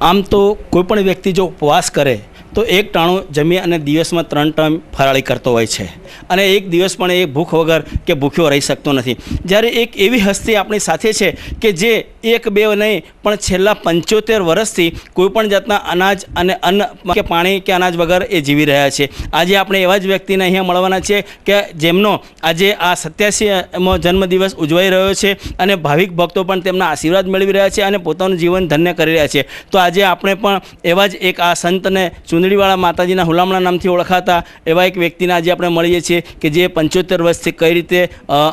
આમ તો કોઈપણ વ્યક્તિ જો ઉપવાસ કરે તો એક ટાણું જમી અને દિવસમાં ત્રણ ટાઈમ ફરાળી કરતો હોય છે. અને એક દિવસ પણ એ ભૂખ વગર કે ભૂખ્યો રહી શકતો નથી. જ્યારે એક એવી હસ્તી આપણી સાથે છે કે જે એક બે નહીં, પણ છેલ્લા પંચોતેર વર્ષથી કોઈપણ જાતના અનાજ અને અન્ન કે પાણી કે અનાજ વગર એ જીવી રહ્યા છે. આજે આપણે એવા જ વ્યક્તિને અહીંયા મળવાના છે કે જેમનો આજે આ સત્યાસીમો જન્મદિવસ ઉજવાઈ રહ્યો છે અને ભાવિક ભક્તો પણ તેમના આશીર્વાદ મેળવી રહ્યા છે અને પોતાનું જીવન ધન્ય કરી રહ્યા છે. તો આજે આપણે પણ એવા જ એક આ સંતને ચુંદડીવાળા માતાજીના હુલામણા નામથી ઓળખાતા એવા એક વ્યક્તિને આજે આપણે મળીએ છીએ કે જે પંચોતેર વર્ષથી કઈ રીતે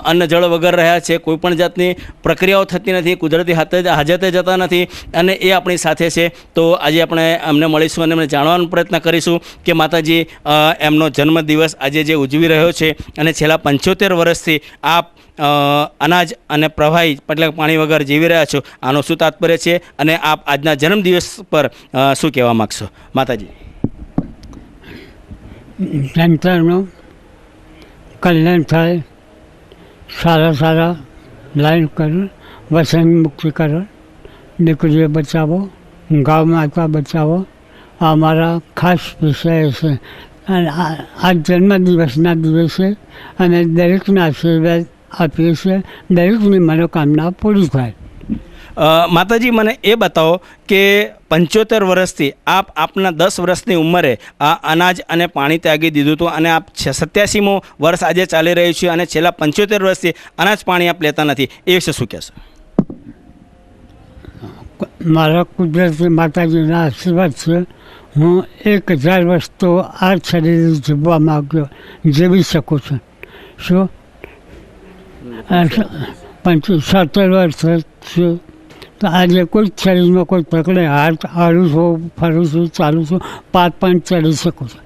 અન્ન જળ વગર રહ્યા છે. કોઈપણ જાતની પ્રક્રિયાઓ થતી નથી કુદરતી હાથે હાજતે જતા નથી અને એ આપણી સાથે છે. તો આજે આપણે એમને મળીશું અને એમને જાણવાનો પ્રયત્ન કરીશું કે માતાજી એમનો જન્મદિવસ આજે જે ઉજવી રહ્યો છે અને છેલ્લા પંચોતેર વર્ષથી અ, અનાજ અને પ્રવાહી એટલે પાણી વગર જીવી રહ્યા છો. આનો શું તાત્પર્ય છે અને આપ આજના જન્મદિવસ પર શું કહેવા માગશો? માતાજી. જનતાનું કલ્યાણ થાય, સારા સારા લાઈન કરો, વસન મુક્તિ કરો, દીકરીઓ બચાવો, ગામમાં માતા બચાવો. આ અમારા ખાસ વિષય છે. અને આ જન્મદિવસના દિવસે અને દરેકના આશીર્વાદ આપીએ છે દરેકની મનોકામના પૂરી થાય. માતાજી મને એ બતાવો કે પંચોતેર વર્ષથી આપ આપના દસ વર્ષની ઉંમરે આ અનાજ અને પાણી ત્યાગી દીધું હતું અને આપ સત્યાસીમો વર્ષ આજે ચાલી રહ્યું છે અને છેલ્લા પંચોતેર વર્ષથી અનાજ પાણી આપ લેતા નથી. એ વિશે શું કહેશો? મારા કુદરતી માતાજીના આશીર્વાદ છે. હું એક હજાર વર્ષ તો આ શરીર જીવવા માગ્યો જીવી શકું છું. શું? પંચ સત્તર વર્ષ છે તો આજે કોઈ શરીરમાં કોઈ પકડે હાથ હારું છું, ફરું છું, ચાલું છું, પાંચ પાંચ ચડી શકું છું.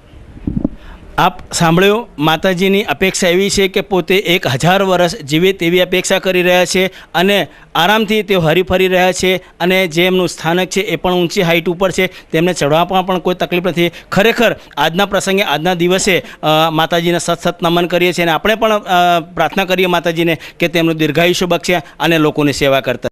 આપ સાંભળ્યો, માતાજીની અપેક્ષા એવી છે કે પોતે એક હજાર વર્ષ જીવે તેવી અપેક્ષા કરી રહ્યા છે અને આરામથી તેઓ હરીફરી રહ્યા છે અને જે એમનું સ્થાનક છે એ પણ ઊંચી હાઇટ ઉપર છે. તેમને ચઢવામાં પણ કોઈ તકલીફ નથી. ખરેખર આજના પ્રસંગે, આજના દિવસે માતાજીને સત સત નમન કરીએ છીએ અને આપણે પણ પ્રાર્થના કરીએ માતાજીને કે તેમનું દીર્ઘાયુષ્ય બક્ષે અને લોકોની સેવા કરતા